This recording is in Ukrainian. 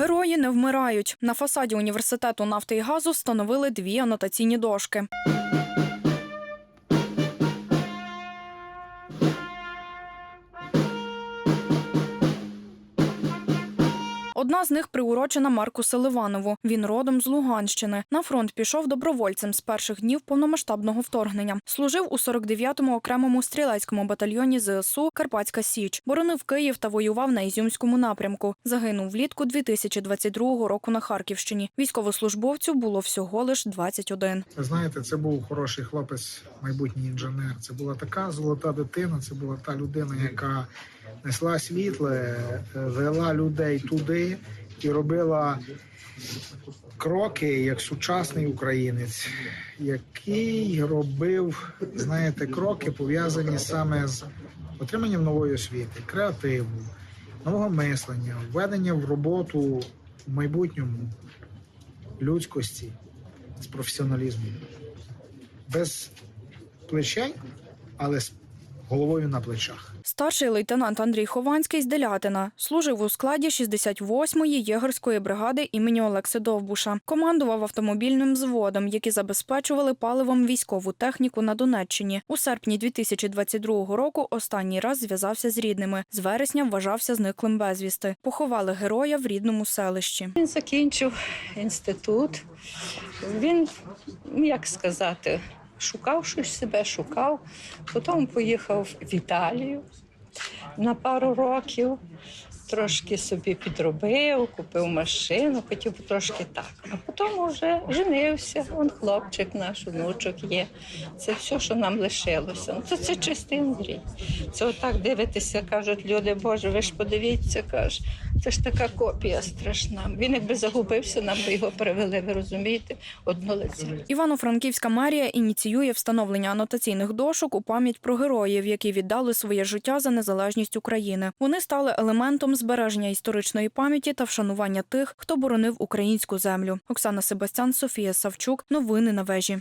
Герої не вмирають. На фасаді університету нафти і газу встановили дві анотаційні дошки. Одна з них приурочена Марку Селиванову. Він родом з Луганщини. На фронт пішов добровольцем з перших днів повномасштабного вторгнення. Служив у 49-му окремому стрілецькому батальйоні ЗСУ Карпатська Січ. Боронив Київ та воював на Ізюмському напрямку. Загинув влітку 2022 року на Харківщині. Військовослужбовцю було всього лиш 21. Ви знаєте, це був хороший хлопець, майбутній інженер. Це була така золота дитина. Це була та людина, яка несла світле, е, вела людей туди і робила кроки як сучасний українець, який робив, знаєте, кроки пов'язані саме з отриманням нової освіти, креативу, нового мислення, введення в роботу в майбутньому людськості з професіоналізмом. Без плечей, але з головою на плечах. Старший лейтенант Андрій Хованський з Делятина служив у складі 68-ї єгерської бригади імені Олекси Довбуша. Командував автомобільним взводом, які забезпечували паливом військову техніку на Донеччині. У серпні 2022 року останній раз зв'язався з рідними. З вересня вважався зниклим безвісти. Поховали героя в рідному селищі. Він закінчив інститут. Він, як сказати, шукав щось себе, шукав. Потім поїхав в Італію на пару років. Трошки собі підробив, купив машину, хотів трошки так. А потім вже женився. Он хлопчик наш, внучок є. Це все, що нам лишилося. Ну, то це чистий Андрій. Це отак дивитися, кажуть люди, Боже, ви ж подивіться, каже. Це ж така копія страшна. Він якби загубився, нам би його перевели, ви розумієте, одно лице. Івано-Франківська мерія ініціює встановлення анотаційних дошок у пам'ять про героїв, які віддали своє життя за незалежність України. Вони стали елементом збереження історичної пам'яті та вшанування тих, хто боронив українську землю. Оксана Себастян, Софія Савчук. Новини на вежі.